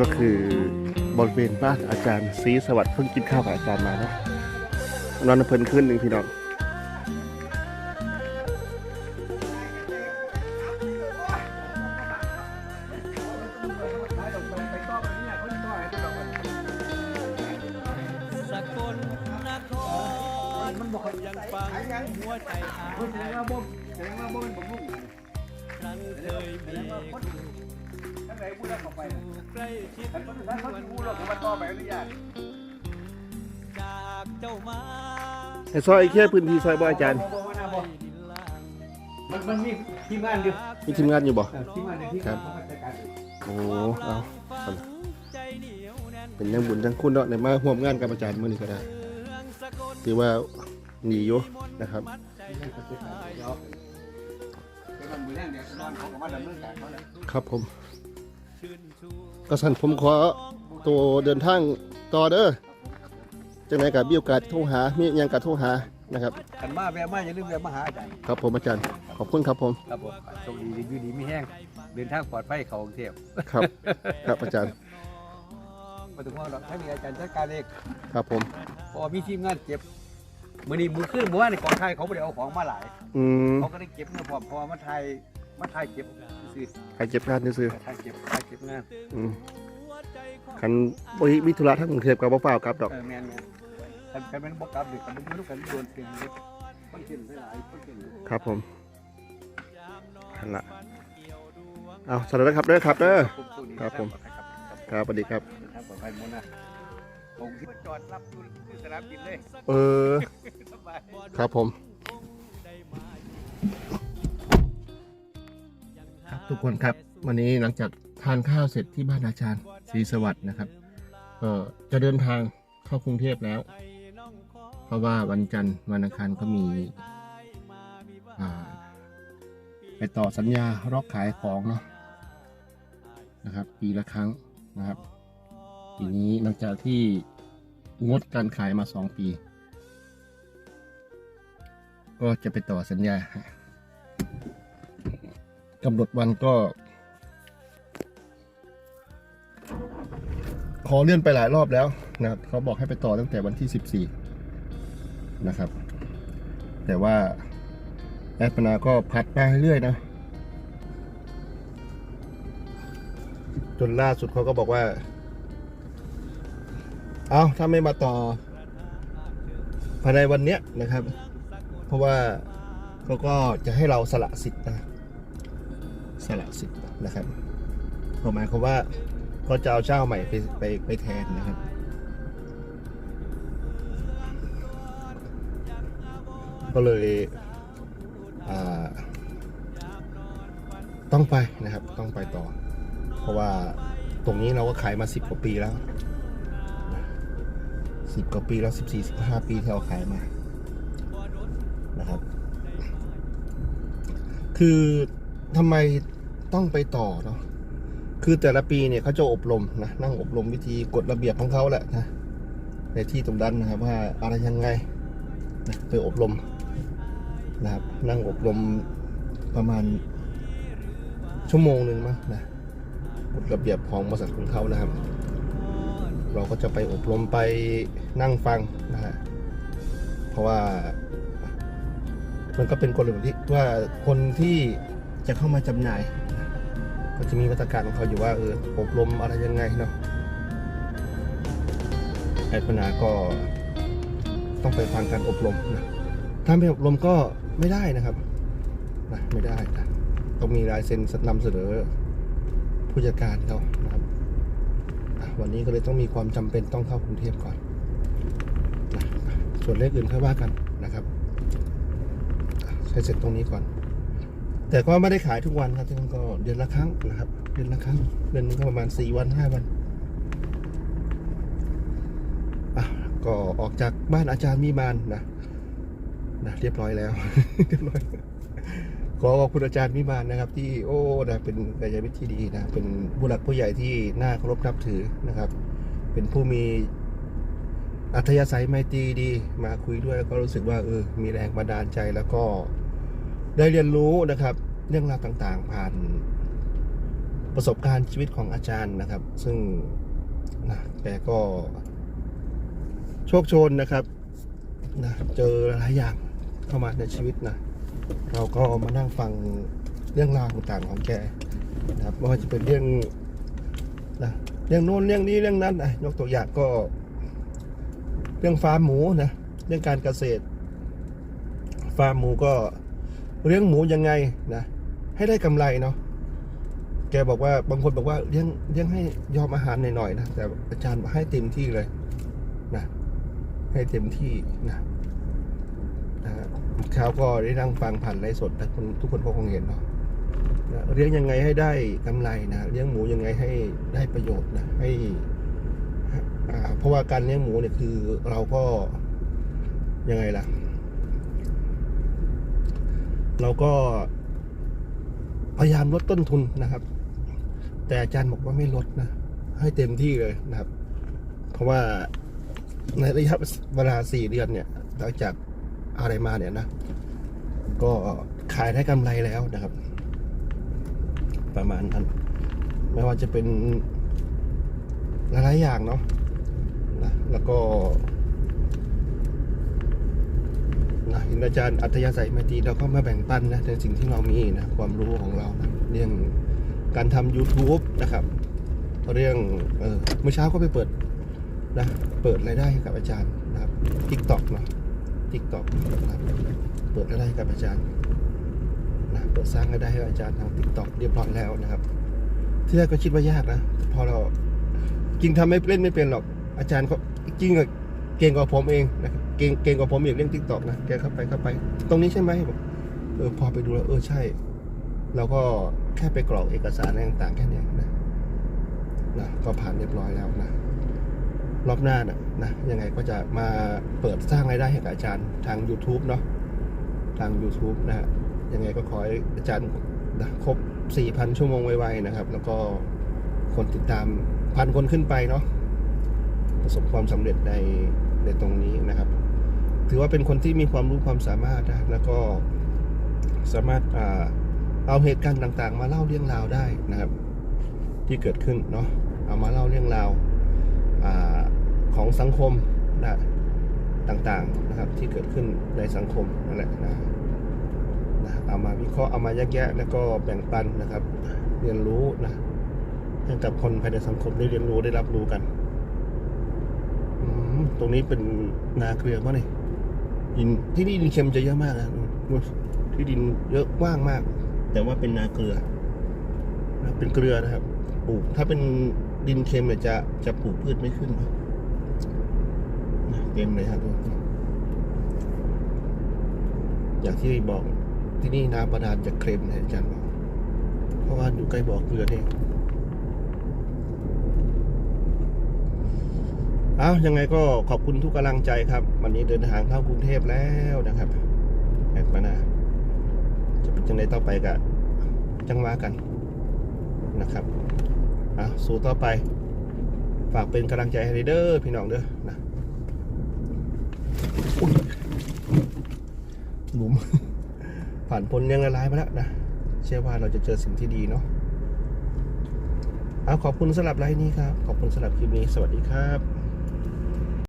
ก็คือบริเวณบ้านอาจารย์ศรีสวัสดิ์เพิ่งกินข้าวกับอาจารย์มาเนาะนอนเพลินขึ้นหนึ่งพี่น้องสกลนครยังฟังหัวใจอาเพิ่นแสดงว่าบ่แสดงว่าบ่เป็นบ่มุ่งครั้งเคยแสมีดงว่าคนทั้ง ไหนพูดแล้วเข้าไปอยู่ใกล้ชิดท่านคนท่านคนพูดแล้วก็มาต่อไปอนุญาตจากเจ้ามาไอ้ซอยแค่พื้นที่ซอยบ่อาจารย์บ่บ่นะบ่ดินล่างมันมันมีทีมงานอยู่มีทีมงานอยู่บ่ เออทีมงานในที่ครับ เขาจัดการอยู่โอ้เอาเอาล่ะใจเหนียวแน่นเป็นยังบุญทั้งคุณเนาะในมาร่วมงานกับอาจารย์มื้อนี้ก็ได้เมืองสกลถือว่าหนีอยู่นะครับมัดใจทีมงานเขาจัดการเดี๋ยวเป็นวันมื้อแรกเนี่ยนอนเขาก็มาดำเนินการเขาแล้วครับผม ชื่นชูก็สั่นผมขอตัวเดินทางต่อเด้อจังไหนกับมีโอกาสโทรหามีหยังกับโทรหานะครับคันมาแวะมาอย่าลืมแวะมาหาอาจารย์ครับผมอาจารย์ขอบคุณครับผมครับผมโชคดีอยู่ดีมีแห้งเดินทางปลอดภัยเข้ากรุงเทพครับ ครับอาจารย์บ่ต้องห่วงหรอกถ้ามีอาจารย์จัดการเองครับผมเพอมีทีมงานเก็บมื้อนี้มื้อคืนเมื่อวานนี่ของไทยเขาบ่ได้เอาของมาหลายอืมเขาก็ได้เก็บเงินพร้อมเพราะว่ามันไทยมันไทยเก็บ ซื้อใครเจ็บงานซื้อไทยเก็บไทยเก็บงานๆอืมคันบ่มีธุระทั้งกรุงเทพกับบ่ฟ้าวกลับดอก เออแมนแมนคันคันเป็นบกกลับเด็กคันเป็นลูกกันโดนเตียงเล็กมันเกินไปหลายมันเกินครับผมนั่นละเอาสวัสดีครับเด้อครับเด้อครับผมครับสวัสดีครับ ครับปลอดภัยหมดนะผมที่จอดรับอยู่ที่สนามบินเลย เออ สบาย ครับผม ครับทุกคนครับวันนี้หลังจากทานข้าวเสร็จที่บ้านอาจารย์ศรีสวัสดิ์นะครับก็จะเดินทางเข้ากรุงเทพแล้ว เพราะว่าวันจันทร์วันอังคารก็มีไปต่อสัญญาล็อกขายของเนาะนะครับ ปีละครั้งนะครับปีนี้หลังจากที่งดการขายมาสองปี ก็จะไปต่อสัญญา กำหนดวันก็ ขอเลื่อนไปหลายรอบแล้วนะครับเขาบอกให้ไปต่อตั้งแต่วันที่ 14 นะครับ แต่ว่าแอดปนาก็พัดไปเรื่อยๆนะ จนล่าสุดเขาก็บอกว่า เอาถ้าไม่มาต่อภายในวันเนี้ยนะครับ เพราะว่าเขาก็จะให้เราสละสิทธิ์นะ สละสิทธิ์นะครับหมายความว่าเขาจะเอาเจ้าใหม่ไปไปไปแทนนะครับก็เลยต้องไปนะครับ ต้องไปต่อ เพราะว่าตรงนี้เราก็ขายมาสิบกว่าปีแล้วสิบกว่าปีแล้วสิบสี่สิบห้าปีที่เราขายมานะครับ คือทำไม ต้องไปต่อเนาะคือแต่ละปีเนี่ยเขาจะอบรมนะนั่งอบรมวิธีกฎระเบียบของเขาแหละนะในที่ตรงนั้นนะครับว่าอะไรยังไงนะไปอบรมนะครับนั่งอบรมประมาณชั่วโมงหนึ่งมั้งนะกฎระเบียบของบริษัทของเขานะครับ เราก็จะไปอบรมไปนั่งฟังนะฮะเพราะว่า มันก็เป็นกฎระเบียบที่ว่าคนที่จะเข้ามาจำหน่าย็จะมีมาตรการของเขาอยู่ว่าเอออบรมอะไรยังไงเนาะไอ้ปัญหาก็ต้องไปฟังการอบรมนะถ้าไม่อบรมก็ไม่ได้นะครับนะไม่ได้นะต้องมีลายเซ็นนำเสนอผู้จัดการเขานะครับวันนี้ก็เลยต้องมีความจำเป็นต้องเข้ากรุงเทพก่อนนะส่วนเลขอื่นค่อยว่ากันนะครับใช้เสร็จตรงนี้ก่อน แต่ก็ไม่ได้ขายทุกวันครับที่นั่นก็เดือนละครั้งนะครับ เดือนละครั้ง เดือนนึงก็ประมาณสี่วันห้าวันอะก็ออกจากบ้านอาจารย์มีมานนะนะเรียบร้อยแล้วเรียบร้อยขอขอบคุณอาจารย์มิมานนะครับ ที่โอ้นะเป็นกายวิทย์ที่ดีนะ เป็นผู้หลักผู้ใหญ่ที่น่าเคารพนับถือนะครับ เป็นผู้มีอัธยาศัยไมตรีดี มาคุยด้วยแล้วก็รู้สึกว่าเออมีแรงบันดาลใจแล้วก็ ได้เรียนรู้นะครับ เรื่องราวต่างๆ ผ่านประสบการณ์ชีวิตของอาจารย์นะครับ ซึ่งนะแกก็โชคชนนะครับนะเจอหลายอย่างเข้ามาในชีวิตนะเราก็มานั่งฟังเรื่องราวต่างๆของแกนะครับไม่ว่าจะเป็นเรื่องนะเรื่องโน้นเรื่องนี้เรื่องนั้นอะยกตัวอย่างก็ เรื่องฟาร์มหมูนะเรื่องการเกษตร ฟาร์มหมูก็ เลี้ยงหมูยังไงนะให้ได้กำไรเนาะแกบอกว่าบางคนบอกว่าเลี้ยงเลี้ยงให้ยอมอาหารหน่อยๆนะแต่อาจารย์บอกให้เต็มที่เลยนะให้เต็มที่นะนะเช้าก็ได้นั่งฟังผ่านไลฟ์สดแต่คนทุกคนก็คงเห็นเนาะนะเลี้ยงยังไงให้ได้กำไรนะเลี้ยงหมูยังไงให้ได้ประโยชน์นะให้อ่าเพราะว่าการเลี้ยงหมูเนี่ยคือเราก็ยังไงล่ะ เราก็ พยายามลดต้นทุนนะครับ แต่อาจารย์บอกว่าไม่ลดนะ ให้เต็มที่เลยนะครับ เพราะว่าในระยะเวลาสี่เดือนเนี่ยหลังจากอะไรมาเนี่ยนะ ก็ขายได้กำไรแล้วนะครับ ประมาณนั้น ไม่ว่าจะเป็นหลายๆอย่างเนาะนะแล้วก็ นะอินอาจารย์อัธยาศัยไมตรีเราก็มาแบ่งปันนะในสิ่งที่เรามีนะความรู้ของเรานะเรื่องการทำ YouTube นะครับ เรื่องเออเมื่อเช้าก็ไปเปิดนะเปิดรายได้ให้กับอาจารย์นะครับ TikTok เนาะ TikTok นะเปิดรายได้ให้กับอาจารย์นะเปิดสร้างรายได้ให้อาจารย์ทาง TikTok เรียบร้อยแล้วนะครับที่แรกก็คิดว่ายากนะพอเราจริงทำไม่เล่นไม่เป็นหรอกอาจารย์เขาจริงอะเก่งกว่าผมเองนะครับ เก่งเก่งกว่าผมอีกเรื่องทิกตอกนะแกเข้าไปเข้าไป ตรงนี้ใช่ไหมบอกเออพอไปดูแล้วเออใช่เราก็แค่ไปกรอกเอกสารอะไรต่างๆแค่นี้นะนะก็ผ่านเรียบร้อยแล้วนะรอบหน้านะนะยังไงก็จะมาเปิดสร้างรายได้ให้กับอาจารย์ทาง YouTube เนาะทาง YouTube นะฮะยังไงก็ขอให้อาจารย์นะครบ 4,000 ชั่วโมงไวๆนะครับ แล้วก็คนติดตามพันคนขึ้นไปเนาะประสบความสำเร็จในในตรงนี้นะครับ ถือว่าเป็นคนที่มีความรู้ความสามารถนะแล้วก็สามารถอเอาเหตุการณ์ต่างๆ มาเล่าเรื่องราวได้นะครับ ที่เกิดขึ้นเนาะเอามาเล่าเรื่องราวอของสังคมนะต่างๆนะครับที่เกิดขึ้นในสังคมนั่นแหละนะนะเอามาวิเคราะห์เอามาแยกแยะแล้วก็แบ่งปันนะครับ เรียนรู้นะให้กับคนภายในสังคมได้เรียนรู้ได้รับรู้กันตรงนี้เป็นนาเกลือป่ะนี่ ดินที่นี่ดินเค็มจะเยอะมากนะดูที่ดินเยอะกว้างมาก แต่ว่าเป็นนาเกลือนะเป็นเกลือนะครับปลูกถ้าเป็นดินเค็มเนี่ยจะจะปลูกพืชไม่ขึ้นนะเต็มเลยครับทุกคนอย่างที่บอกที่นี่น้ำประดานจะเค็มนะอาจารย์บอกเพราะว่าอยู่ใกล้บ่อเกลือนี่เอายังไงก็ขอบคุณทุกกำลังใจครับ วันนี้เดินทางเข้ากรุงเทพแล้วนะครับแอบมานาจะเป็นจังไดต่อไปกับจังหวะกันนะครับเอาสู้ต่อไป ฝากเป็นกำลังใจให้เด้อพี่น้องเด้อนะหลุม ผ่านพ้นเรื่องร้ายมาแล้วนะ เชื่อว่าเราจะเจอสิ่งที่ดีเนาะเอาขอบคุณสำหรับไลน์นี้ครับ ขอบคุณสำหรับคลิปนี้ สวัสดีครับ